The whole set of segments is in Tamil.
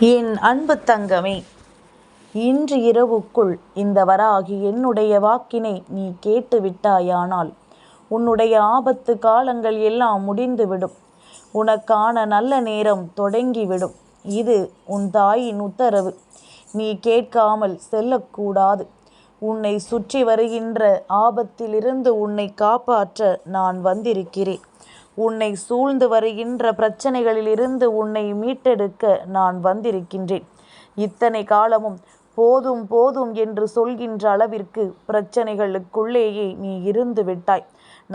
என் அன்பு தங்கமே இன்று இரவுக்குள் இந்த வராகி என்னுடைய வாக்கினை நீ கேட்டு விட்டாயானால் உன்னுடைய ஆபத்து காலங்கள் எல்லாம் முடிந்துவிடும். உனக்கான நல்ல நேரம் தொடங்கிவிடும். இது உன் தாயின் உத்தரவு. நீ கேட்காமல் செல்லக்கூடாது. உன்னை சுற்றி வருகின்ற ஆபத்திலிருந்து உன்னை காப்பாற்ற நான் வந்திருக்கிறேன். உன்னை சூழ்ந்து வருகின்ற பிரச்சனைகளிலிருந்து உன்னை மீட்டெடுக்க நான் வந்திருக்கின்றேன். இத்தனை காலமும் போதும் போதும் என்று சொல்கின்ற அளவிற்கு பிரச்சனைகளுக்குள்ளேயே நீ இருந்து விட்டாய்.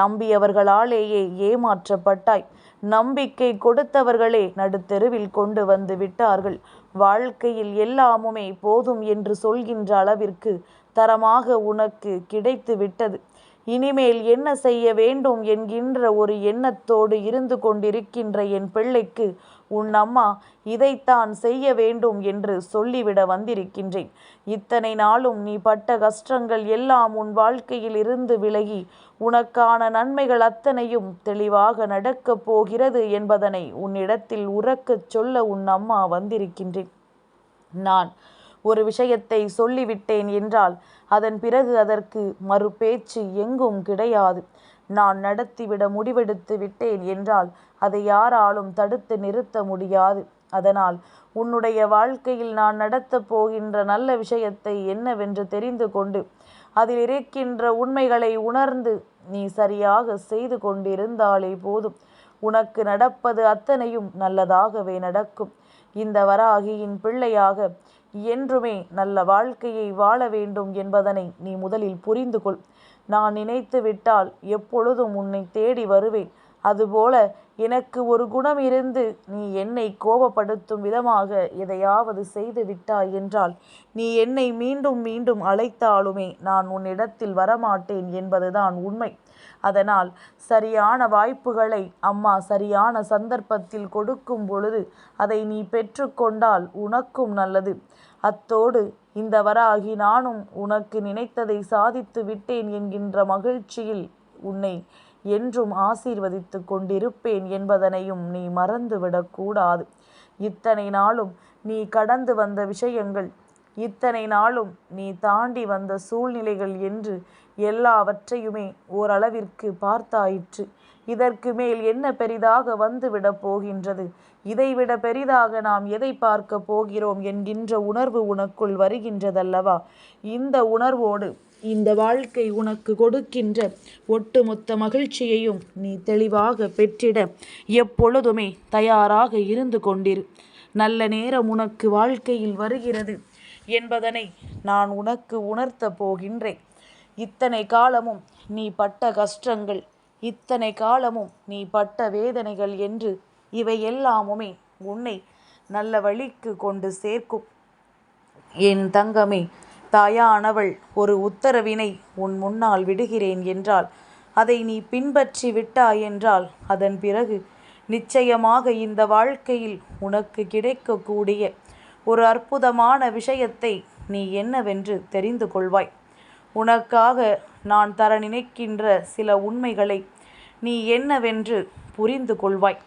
நம்பியவர்களாலேயே ஏமாற்றப்பட்டாய். நம்பிக்கை கொடுத்தவர்களே நடுத்தெருவில் கொண்டு வந்து விட்டார்கள். வாழ்க்கையில் எல்லாமுமே போதும் என்று சொல்கின்ற அளவிற்கு தரமாக உனக்கு கிடைத்து விட்டது. இனிமேல் என்ன செய்ய வேண்டும் என்கின்ற ஒரு எண்ணத்தோடு இருந்து கொண்டிருக்கின்ற என் பிள்ளைக்கு உன் அம்மா இதைத்தான் செய்ய வேண்டும் என்று சொல்லிவிட வந்திருக்கின்றேன். இத்தனை நாளும் நீ பட்ட கஷ்டங்கள் எல்லாம் உன் வாழ்க்கையில் இருந்து விலகி உனக்கான நன்மைகள் அத்தனையும் தெளிவாக நடக்கப் போகிறது என்பதனை உன்னிடத்தில் உறக்கச் சொல்ல உன் அம்மா வந்திருக்கின்றேன். நான் ஒரு விஷயத்தை சொல்லிவிட்டேன் என்றால் அதன் பிறகு அதற்கு மறு பேச்சு எங்கும் கிடையாது. நான் நடத்திவிட முடிவெடுத்து விட்டேன் என்றால் அதை யாராலும் தடுத்து நிறுத்த முடியாது. அதனால் உன்னுடைய வாழ்க்கையில் நான் நடத்தப் போகின்ற நல்ல விஷயத்தை என்னவென்று தெரிந்து கொண்டு அதில் இருக்கின்ற உண்மைகளை உணர்ந்து நீ சரியாக செய்து கொண்டிருந்தாலே போதும். உனக்கு நடப்பது அத்தனையும் நல்லதாகவே நடக்கும். இந்த வராகியின் பிள்ளையாக என்றுமே நல்ல வாழ்க்கையை வாழ வேண்டும் என்பதனை நீ முதலில் புரிந்து கொள். நான் நினைத்து விட்டால் எப்பொழுதும் உன்னை தேடி வருவேன். அதுபோல எனக்கு ஒரு குணம் இருந்து நீ என்னை கோபப்படுத்தும் விதமாக எதையாவது செய்து விட்டாய் என்றால் நீ என்னை மீண்டும் மீண்டும் அழைத்தாலுமே நான் உன்னிடத்தில் வரமாட்டேன் என்பதுதான் உண்மை. அதனால் சரியான வாய்ப்புகளை அம்மா சரியான சந்தர்ப்பத்தில் கொடுக்கும் பொழுது அதை நீ பெற்றுக்கொண்டால் உனக்கும் நல்லது. அத்தோடு இந்த வராகி நானும் உனக்கு நினைத்ததை சாதித்து விட்டேன் என்கின்ற மகிழ்ச்சியில் உன்னை என்றும் ஆசீர்வதித்து கொண்டிருப்பேன் என்பதனையும் நீ மறந்துவிடக்கூடாது இத்தனை நாளும் நீ கடந்து வந்த விஷயங்கள் இத்தனை நாளும் நீ தாண்டி வந்த சூழ்நிலைகள் என்று எல்லாவற்றையுமே ஓரளவிற்கு பார்த்தாயிற்று. இதற்கு மேல் என்ன பெரிதாக வந்துவிடப் போகின்றது? இதைவிட பெரிதாக நாம் எதை பார்க்க போகிறோம் என்கின்ற உணர்வு உனக்குள் வருகின்றதல்லவா? இந்த உணர்வோடு இந்த வாழ்க்கை உனக்கு கொடுக்கின்ற ஒட்டுமொத்த மகிழ்ச்சியையும் நீ தெளிவாக பெற்றிட எப்பொழுதுமே தயாராக இருந்து கொண்டிரு. நல்ல நேரம் உனக்கு வாழ்க்கையில் வருகிறது என்பதனை நான் உனக்கு உணர்த்த போகின்றேன். இத்தனை காலமும் நீ பட்ட கஷ்டங்கள் இத்தனை காலமும் நீ பட்ட வேதனைகள் என்று இவை எல்லாமுமே உன்னை நல்ல வழிக்கு கொண்டு சேர்க்கும். என் தங்கமே தாயானவள் ஒரு உத்தரவினை உன் முன்னால் விடுகிறேன் என்றால் அதை நீ பின்பற்றி விட்டாய் என்றால் அதன் பிறகு நிச்சயமாக இந்த வாழ்க்கையில் உனக்கு கிடைக்கக்கூடிய ஒரு அற்புதமான விஷயத்தை நீ என்னவென்று தெரிந்து கொள்வாய். உனக்காக நான் தர நினைக்கின்ற சில உண்மைகளை நீ என்னவென்று புரிந்து கொள்வாய்.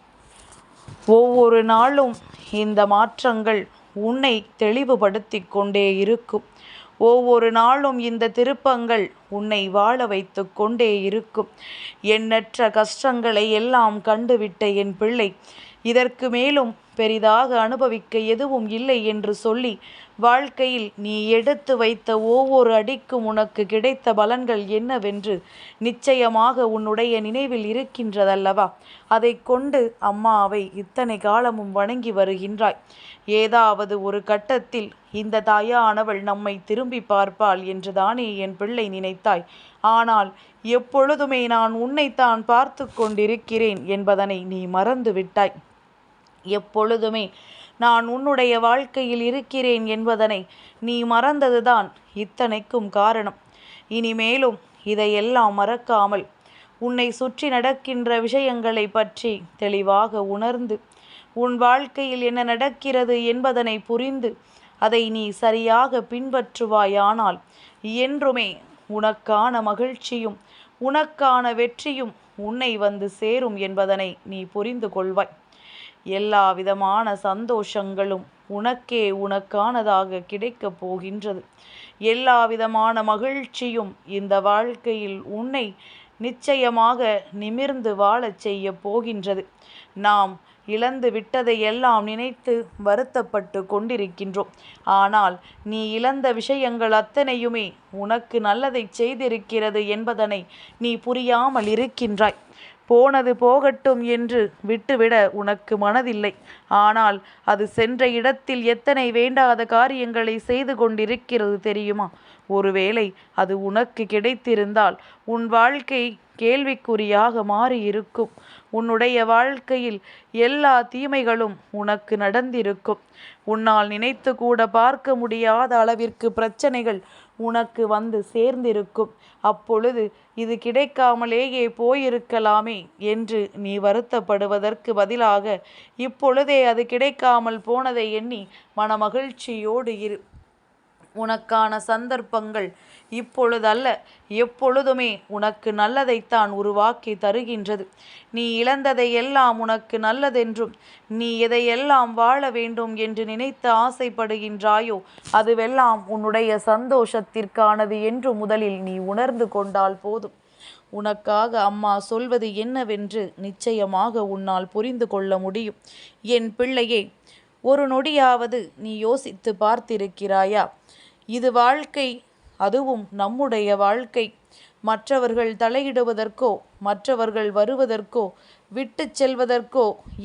ஒவ்வொரு நாளும் இந்த மாற்றங்கள் உன்னை தெளிவுபடுத்தி கொண்டே இருக்கும். ஒவ்வொரு நாளும் இந்த திருப்பங்கள் உன்னை வாழ வைத்து கொண்டே இருக்கும். எண்ணற்ற கஷ்டங்களை எல்லாம் கண்டுவிட்ட என் பிள்ளை இதற்கு மேலும் பெரிதாக அனுபவிக்க எதுவும் இல்லை என்று சொல்லி வாழ்க்கையில் நீ எடுத்து வைத்த ஒவ்வொரு அடிக்கும் உனக்கு கிடைத்த பலன்கள் என்னவென்று நிச்சயமாக உன்னுடைய நினைவில் இருக்கின்றதல்லவா? அதை கொண்டு அம்மாவை இத்தனை காலமும் வணங்கி வருகின்றாய். ஏதாவது ஒரு கட்டத்தில் இந்த தாயானவள் நம்மை திரும்பி பார்ப்பாள் என்றுதானே என் பிள்ளை நினைத்தாய். ஆனால் எப்பொழுதுமே நான் உன்னைத்தான் பார்த்து கொண்டிருக்கிறேன் என்பதனை நீ மறந்து விட்டாய் எப்பொழுதுமே நான் உன்னுடைய வாழ்க்கையில் இருக்கிறேன் என்பதனை நீ மறந்ததுதான் இத்தனைக்கும் காரணம். இனிமேலும் இதையெல்லாம் மறக்காமல் உன்னை சுற்றி நடக்கின்ற விஷயங்களை பற்றி தெளிவாக உணர்ந்து உன் வாழ்க்கையில் என்ன நடக்கிறது என்பதனை புரிந்து அதை நீ சரியாக பின்பற்றுவாயானால் என்றுமே உனக்கான மகிழ்ச்சியும் உனக்கான வெற்றியும் உன்னை வந்து சேரும் என்பதனை நீ புரிந்து கொள்வாய். எல்லா விதமான சந்தோஷங்களும் உனக்கே உனக்கானதாக கிடைக்கப் போகின்றது. எல்லா விதமான மகிழ்ச்சியும் இந்த வாழ்க்கையில் உன்னை நிச்சயமாக நிமிர்ந்து வாழச் செய்ய போகின்றது. நாம் இழந்து விட்டதையெல்லாம் நினைத்து வருத்தப்பட்டு கொண்டிருக்கின்றோம். ஆனால் நீ இழந்த விஷயங்கள் அத்தனையுமே உனக்கு நல்லதை செய்திருக்கிறது என்பதனை நீ புரியாமல் இருக்கின்றாய். போனது போகட்டும் என்று விட்டுவிட உனக்கு மனதில்லை. ஆனால் அது சென்ற இடத்தில் எத்தனை வேண்டாத காரியங்களை செய்து கொண்டிருக்கிறது தெரியுமா? ஒருவேளை அது உனக்கு கிடைத்திருந்தால் உன் வாழ்க்கை கேள்விக்குறியாக மாறியிருக்கும். உன்னுடைய வாழ்க்கையில் எல்லா தீமைகளும் உனக்கு நடந்திருக்கும். உன்னால் நினைத்து கூட பார்க்க முடியாத அளவிற்கு பிரச்சனைகள் உனக்கு வந்து சேர்ந்திருக்கும். அப்பொழுது இது கிடைக்காமலேயே போயிருக்கலாமே என்று நீ வருத்தப்படுவதற்கு பதிலாக இப்பொழுதே அது கிடைக்காமல் போனதை எண்ணி மனமகிழ்ச்சியோடு இரு. உனக்கான சந்தர்ப்பங்கள் இப்பொழுதல்ல. எப்பொழுதுமே உனக்கு நல்லதைத்தான் உருவாக்கி தருகின்றது. நீ இழந்ததை எல்லாம் உனக்கு நல்லதென்றும் நீ எதையெல்லாம் வாழ வேண்டும் என்று நினைத்து ஆசைப்படுகின்றாயோ அதுவெல்லாம் உன்னுடைய சந்தோஷத்திற்கானது என்று முதலில் நீ உணர்ந்து கொண்டால் போதும். உனக்காக அம்மா சொல்வது என்னவென்று நிச்சயமாக உன்னால் புரிந்து கொள்ள முடியும். என் பிள்ளையே ஒரு நொடியாவது நீ யோசித்து பார்த்திருக்கிறாயா? இது வாழ்க்கை அதுவும் நம்முடைய வாழ்க்கை. மற்றவர்கள் தலையிடுவதற்கோ மற்றவர்கள் வருவதற்கோ விட்டு செல்வதற்கோ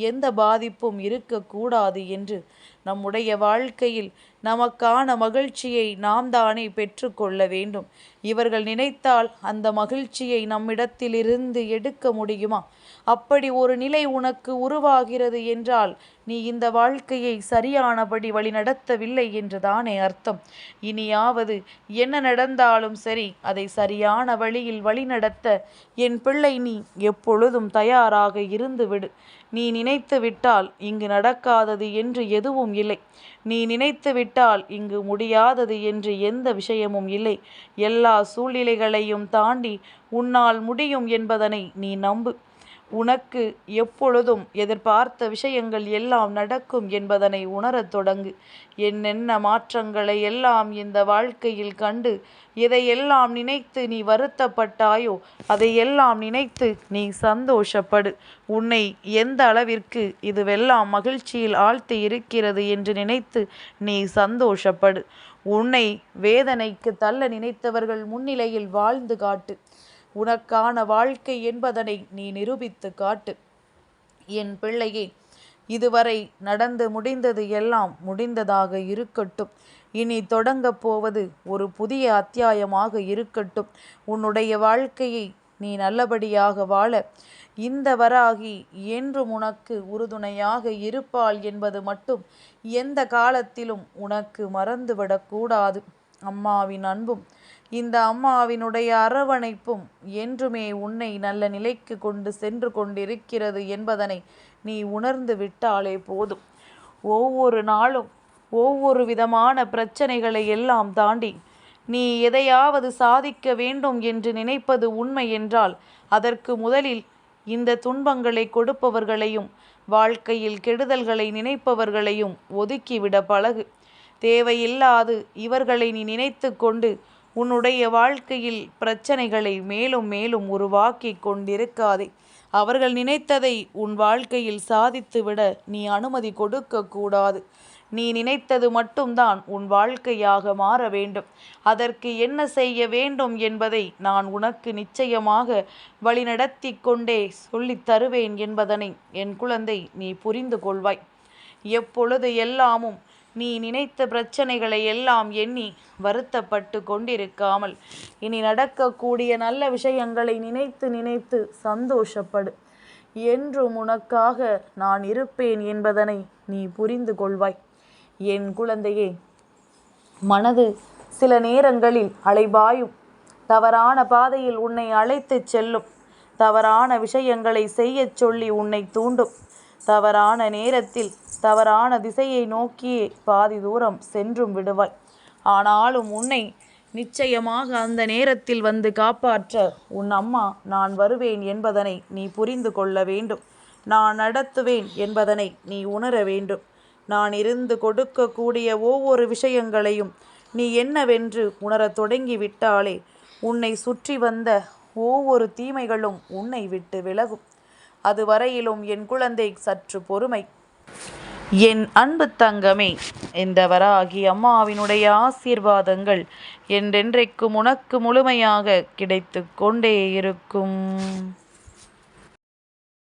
எந்த பாதிப்பும் இருக்கக்கூடாது என்று நம்முடைய வாழ்க்கையில் நமக்கான மகிழ்ச்சியை நாம் தானே பெற்றுக்கொள்ள வேண்டும். இவர்கள் நினைத்தால் அந்த மகிழ்ச்சியை நம்மிடத்திலிருந்து எடுக்க முடியுமா? அப்படி ஒரு நிலை உனக்கு உருவாகிறது என்றால் நீ இந்த வாழ்க்கையை சரியானபடி வழிநடத்தவில்லை என்றுதானே அர்த்தம். இனியாவது என்ன நடந்தாலும் சரி அதை சரியான வழியில் வழிநடத்த என் பிள்ளை நீ எப்பொழுதும் தயாராக இருந்துவிடு. நீ நினைத்து விட்டால் இங்கு நடக்காதது என்று எதுவும் இல்லை. நீ நினைத்து விட்டால் இங்கு முடியாதது என்று எந்த விஷயமும் இல்லை. எல்லா சூழ்நிலைகளையும் தாண்டி உன்னால் முடியும் என்பதனை நீ நம்பு. உனக்கு எப்பொழுதும் எதிர்பார்த்த விஷயங்கள் எல்லாம் நடக்கும் என்பதனை உணரத் தொடங்கு. என்னென்ன மாற்றங்களை எல்லாம் இந்த வாழ்க்கையில் கண்டு எதையெல்லாம் நினைத்து நீ வருத்தப்பட்டாயோ அதையெல்லாம் நினைத்து நீ சந்தோஷப்படு. உன்னை எந்த அளவிற்கு இதுவெல்லாம் மகிழ்ச்சியில் ஆழ்த்தி இருக்கிறது என்று நினைத்து நீ சந்தோஷப்படு. உன்னை வேதனைக்கு தள்ள நினைத்தவர்கள் முன்னிலையில் வாழ்ந்து காட்டு. உனக்கான வாழ்க்கை என்பதனை நீ நிரூபித்து காட்டு. என் பிள்ளையே இதுவரை நடந்து முடிந்தது எல்லாம் முடிந்ததாக இருக்கட்டும். இனி தொடங்கப் போவது ஒரு புதிய அத்தியாயமாக இருக்கட்டும். உன்னுடைய வாழ்க்கையை நீ நல்லபடியாக வாழ. இந்த வராகி என்றும் உனக்கு உறுதுணையாக இருப்பாள் என்பது மட்டும் எந்த காலத்திலும் உனக்கு மறந்துவிடக்கூடாது அம்மாவின் அன்பும் இந்த அம்மாவினுடைய அரவணைப்பும் என்றுமே உன்னை நல்ல நிலைக்கு கொண்டு சென்று கொண்டிருக்கிறது என்பதனை நீ உணர்ந்து விட்டாலே போதும். ஒவ்வொரு நாளும் ஒவ்வொரு விதமான பிரச்சனைகளை எல்லாம் தாண்டி நீ எதையாவது சாதிக்க வேண்டும் என்று நினைப்பது உண்மை என்றால் அதற்கு முதலில் இந்த துன்பங்களை கொடுப்பவர்களையும் வாழ்க்கையில் கெடுதல்களை நினைப்பவர்களையும் ஒதுக்கிவிட பழகு. தேவையில்லாது இவர்களை நீ நினைத்து கொண்டு உன்னுடைய வாழ்க்கையில் பிரச்சனைகளை மேலும் மேலும் உருவாக்கி கொண்டிருக்காதே. அவர்கள் நினைத்ததை உன் வாழ்க்கையில் சாதித்துவிட நீ அனுமதி கொடுக்க கூடாது நீ நினைத்தது மட்டும்தான் உன் வாழ்க்கையாக மாற வேண்டும். அதற்கு என்ன செய்ய வேண்டும் என்பதை நான் உனக்கு நிச்சயமாக வழிநடத்தி கொண்டே சொல்லித் தருவேன் என்பதனை என் குழந்தை நீ புரிந்து கொள்வாய். எப்பொழுது எல்லாமும் நீ நினைத்த பிரச்சனைகளை எல்லாம் எண்ணி வருத்தப்பட்டு கொண்டிருக்காமல். இனி நடக்கக்கூடிய நல்ல விஷயங்களை நினைத்து நினைத்து சந்தோஷப்படு. என்றும் உனக்காக நான் இருப்பேன் என்பதனை நீ புரிந்து கொள்வாய். என் குழந்தையே மனது சில நேரங்களில் அலைபாயும். தவறான பாதையில் உன்னை அழைத்துச் செல்லும். தவறான விஷயங்களை செய்யச் சொல்லி உன்னை தூண்டும். தவறான நேரத்தில் தவறான திசையை நோக்கியே பாதி தூரம் சென்றும் விடுவாய். ஆனாலும் உன்னை நிச்சயமாக அந்த நேரத்தில் வந்து காப்பாற்ற உன் அம்மா நான் வருவேன் என்பதனை நீ புரிந்து கொள்ள வேண்டும். நான் நடத்துவேன் என்பதனை நீ உணர வேண்டும். நான் இருந்து கொடுக்கக்கூடிய ஒவ்வொரு விஷயங்களையும் நீ என்னவென்று உணரத் தொடங்கிவிட்டாலே உன்னை சுற்றி வந்த ஒவ்வொரு தீமைகளும் உன்னை விட்டு விலகும். அதுவரையிலும் என் குழந்தை சற்று பொறுமை. என் அன்பு தங்கமே இந்த வராகி அம்மாவினுடைய ஆசீர்வாதங்கள் என்றென்றைக்கும் உனக்கு முழுமையாக கிடைத்து கொண்டே இருக்கும்.